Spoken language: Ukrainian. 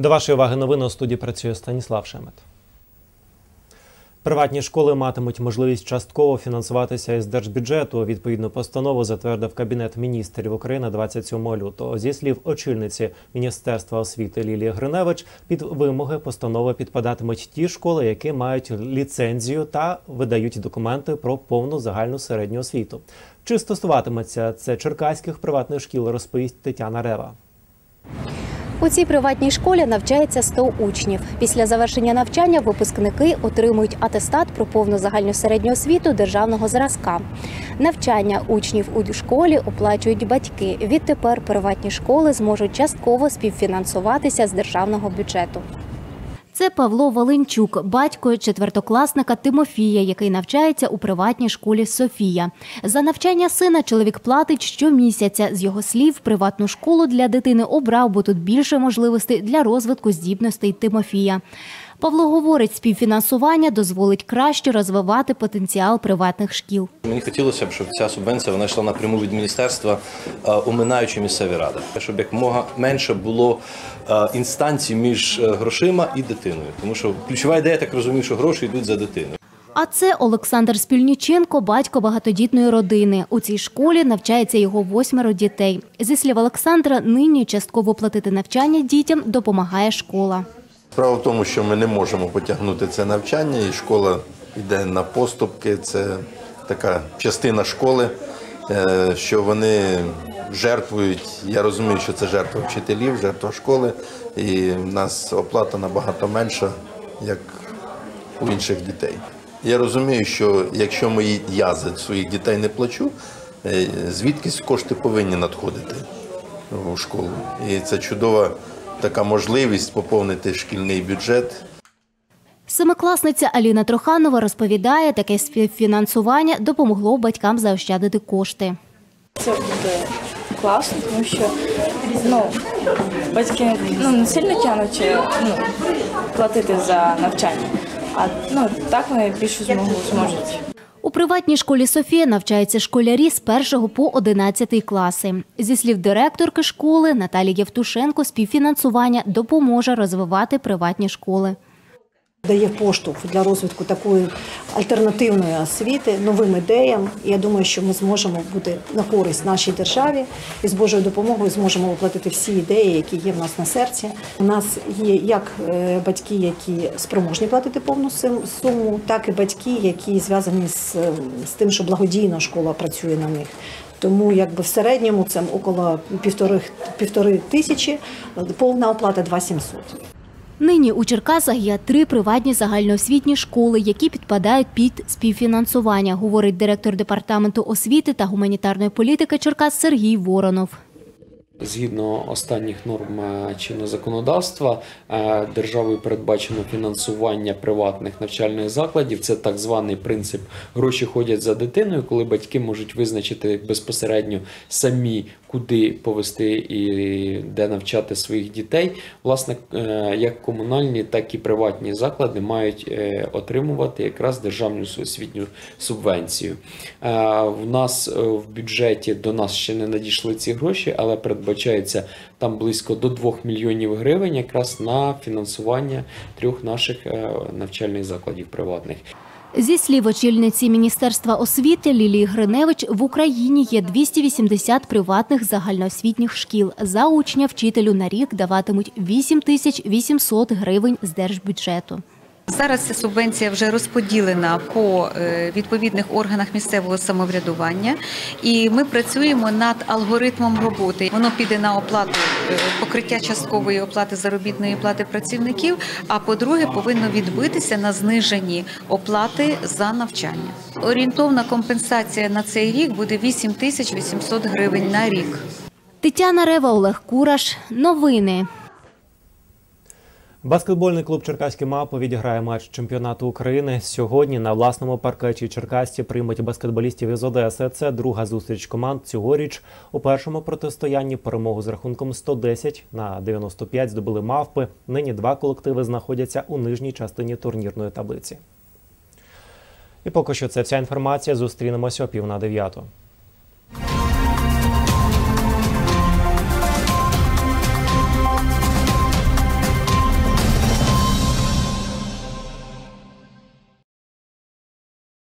До вашої уваги новини у студії працює Станіслав Шемет. Приватні школи матимуть можливість частково фінансуватися із держбюджету. Відповідну постанову затвердив Кабінет міністрів України 27 лютого. Зі слів очільниці Міністерства освіти Лілії Гриневич, під вимоги постанови підпадатимуть ті школи, які мають ліцензію та видають документи про повну загальну середню освіту. Чи стосуватиметься це черкаських приватних шкіл, розповість Тетяна Рева. У цій приватній школі навчається 100 учнів. Після завершення навчання випускники отримують атестат про повну загальну середню освіту державного зразка. Навчання учнів у школі оплачують батьки. Відтепер приватні школи зможуть частково співфінансуватися з державного бюджету. Це Павло Валенчук, батько четвертокласника Тимофія, який навчається у приватній школі Софія. За навчання сина чоловік платить щомісяця. З його слів, приватну школу для дитини обрав, бо тут більше можливостей для розвитку здібностей Тимофія. Павло говорить, співфінансування дозволить краще розвивати потенціал приватних шкіл. Мені хотілося б, щоб ця субвенція вона йшла напряму від міністерства, е, оминаючи місцеві ради, щоб якомога менше було е, інстанцій між е, грошима і дитиною. Тому що ключова ідея, я так розумію, що гроші йдуть за дитиною. А це Олександр Спільніченко, батько багатодітної родини. У цій школі навчається його восьмеро дітей. Зі слів Олександра, нині частково платити навчання дітям допомагає школа. Справа в тому, що ми не можемо потягнути це навчання, і школа йде на поступки. Це така частина школи, е, що вони жертвують. Я розумію, що це жертва вчителів, жертва школи, і в нас оплата набагато менша, як у інших дітей. Я розумію, що якщо ми я за своїх дітей не плачу, е, звідкись кошти повинні надходити у школу. І це чудова така можливість поповнити шкільний бюджет. Семикласниця Аліна Троханова розповідає, таке співфінансування допомогло батькам заощадити кошти. Це буде класно, тому що ну, батьки ну, не сильно тягнуть ну, платити за навчання, а ну, так вони більше змогу зможуть. У приватній школі Софія навчаються школярі з 1 по 11 класи. Зі слів директорки школи Наталії Євтушенко, співфінансування допоможе розвивати приватні школи. Дає поштовх для розвитку такої альтернативної освіти, новим ідеям. Я думаю, що ми зможемо бути на користь нашій державі і з Божою допомогою зможемо воплотити всі ідеї, які є в нас на серці. У нас є як е, батьки, які спроможні платити повну суму, так і батьки, які зв'язані з, е, з тим, що благодійна школа працює на них. Тому якби в середньому це около півтори, півтори тисячі, повна оплата 2700. Нині у Черкасах є три приватні загальноосвітні школи, які підпадають під співфінансування, говорить директор департаменту освіти та гуманітарної політики Черкас Сергій Воронов. Згідно останніх норм е, чинного законодавства, е, державою передбачено фінансування приватних навчальних закладів. Це так званий принцип гроші ходять за дитиною, коли батьки можуть визначити безпосередньо самі, куди повести і де навчати своїх дітей. Власне, е, як комунальні, так і приватні заклади мають е, отримувати якраз державну освітню субвенцію. Е, В нас в бюджеті до нас ще не надійшли ці гроші, але передбачається там близько до 2 мільйонів гривень якраз на фінансування трьох наших навчальних закладів приватних. Зі слів очільниці Міністерства освіти Лілії Гриневич, в Україні є 280 приватних загальноосвітніх шкіл. За учня вчителю на рік даватимуть 8 тисяч 800 гривень з держбюджету. Зараз ця субвенція вже розподілена по е, відповідних органах місцевого самоврядування, і ми працюємо над алгоритмом роботи. Воно піде на оплату е, покриття часткової оплати заробітної плати працівників. А по-друге, повинно відбитися на зниженні оплати за навчання. Орієнтовна компенсація на цей рік буде 8 тисяч 800 гривень на рік. Тетяна Рева, Олег Кураш. Новини. Баскетбольний клуб Черкаські мапи відіграє матч чемпіонату України. Сьогодні на власному паркеті Черкасці приймуть баскетболістів із Одеси. Це друга зустріч команд цьогоріч. У першому протистоянні перемогу з рахунком 110 на 95 здобули мавпи. Нині два колективи знаходяться у нижній частині турнірної таблиці. І поки що це вся інформація. Зустрінемося о пів на дев'яту.